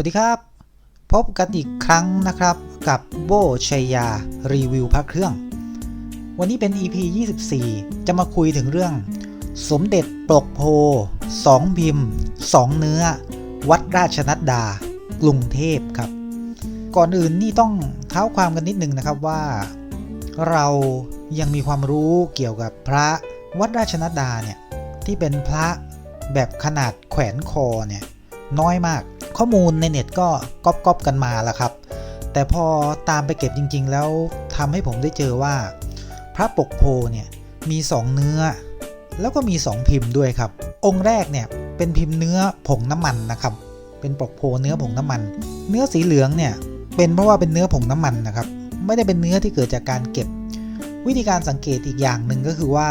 วัสดีครับ พบกันอีกครั้งนะครับกับโบชัยยา รีวิวพระเครื่อง วันนี้เป็น EP 24 จะมาคุยถึงเรื่อง สมเด็จปลกโพสองพิมพ์สองเนื้อ วัดราชนัดดา กรุงเทพครับ ก่อนอื่นนี่ต้องเท้าความกันนิดนึงนะครับว่า เรายังมีความรู้เกี่ยวกับพระวัดราชนัดดาเนี่ยที่เป็นพระแบบขนาดแขวนคอเนี่ยน้อยมาก ข้อมูลในเน็ตก็ก๊อปก๊อปกันมาแล้วครับ แต่พอตามไปเก็บจริง ๆ แล้วทำให้ผมได้เจอว่า พระปกโพเนี่ยมี2เนื้อ แล้วก็มี 2 พิมพ์ด้วยครับ องค์แรกเนี่ยเป็นพิมพ์เนื้อผงน้ำมันนะครับ เป็นปกโพเนื้อผงน้ำมัน เนื้อสีเหลืองเนี่ยเป็นเพราะว่าเป็นเนื้อผงน้ำมันนะครับ ไม่ได้เป็นเนื้อที่เกิดจากการเก็บ วิธีการสังเกตอีกอย่างหนึ่งก็คือว่า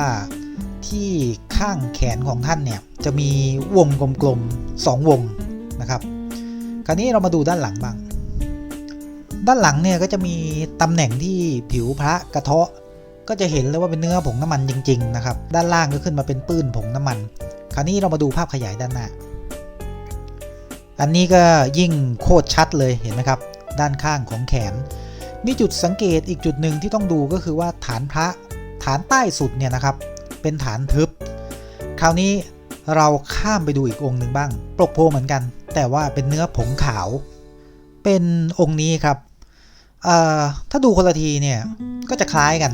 ที่ข้างแขนของท่านเนี่ยจะมีวงกลมๆสองวงนะครับ คราวนี้เรามาดูด้านหลังบ้าง ด้านหลังเนี่ยก็จะมีตำแหน่งที่ผิวพระกระเทาะ ก็จะเห็นเลยว่าเป็นเนื้อผงน้ำมันจริง ๆ นะครับ ด้านล่างก็ขึ้นมาเป็นปื้นผงน้ำมัน คราวนี้เรามาดูภาพขยายด้านหน้า อันนี้ก็ยิ่งโคตรชัดเลยเห็นไหมครับ ด้านข้างของแขน มีจุดสังเกตอีกจุดหนึ่งที่ต้องดูก็คือว่าฐานพระฐานใต้สุดเนี่ยนะครับ เป็นฐานทึบ คราวนี้เราข้ามไปดูอีกองค์หนึ่งบ้าง ปลกโพเหมือนกัน แต่ว่าเป็นเนื้อผงขาว เป็นองค์นี้ครับถ้าดูคนละทีเนี่ยก็จะคล้ายกัน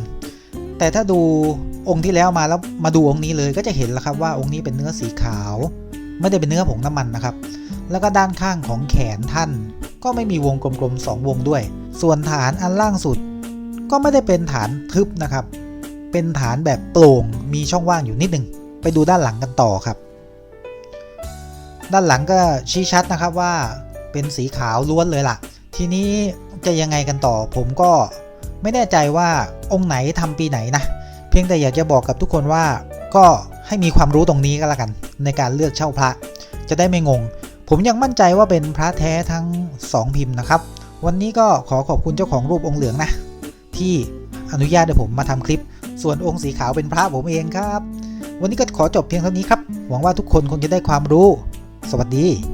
แต่ถ้าดูองค์ที่แล้วมาแล้วมาดูองค์นี้เลยก็จะเห็นแล้วครับว่าองค์นี้เป็นเนื้อสีขาว ไม่ได้เป็นเนื้อผงน้ำมันนะครับ แล้วก็ด้านข้างของแขนท่าน ก็ไม่มีวงกลมๆสองวงด้วย ส่วนฐานอันล่างสุด ก็ไม่ได้เป็นฐานทึบนะครับ เป็นฐานแบบโปร่งมีช่องว่างอยู่นิดหนึ่งไปดูด้านหลังกันต่อครับ ด้านหลังก็ชี้ชัดนะครับว่าเป็นสีขาวล้วนเลยล่ะ ทีนี้จะยังไงกันต่อ ผมก็ไม่แน่ใจว่าองค์ไหนทำปีไหนนะ เพียงแต่อยากจะบอกกับทุกคนว่าก็ให้มีความรู้ตรงนี้ก็แล้วกัน ในการเลือกเช่าพระ จะได้ไม่งง ผมยังมั่นใจว่าเป็นพระแท้ทั้ง 2 พิมพ์นะครับ วันนี้ก็ขอขอบคุณเจ้าของรูปองค์เหลืองนะ ที่อนุญาตให้ผมมาทำคลิป ส่วนองค์สีขาวเป็นพระผมเองครับ วันนี้ก็ขอจบเพียงเท่านี้ครับ หวังว่าทุกคนคงจะได้ความรู้ วัสดี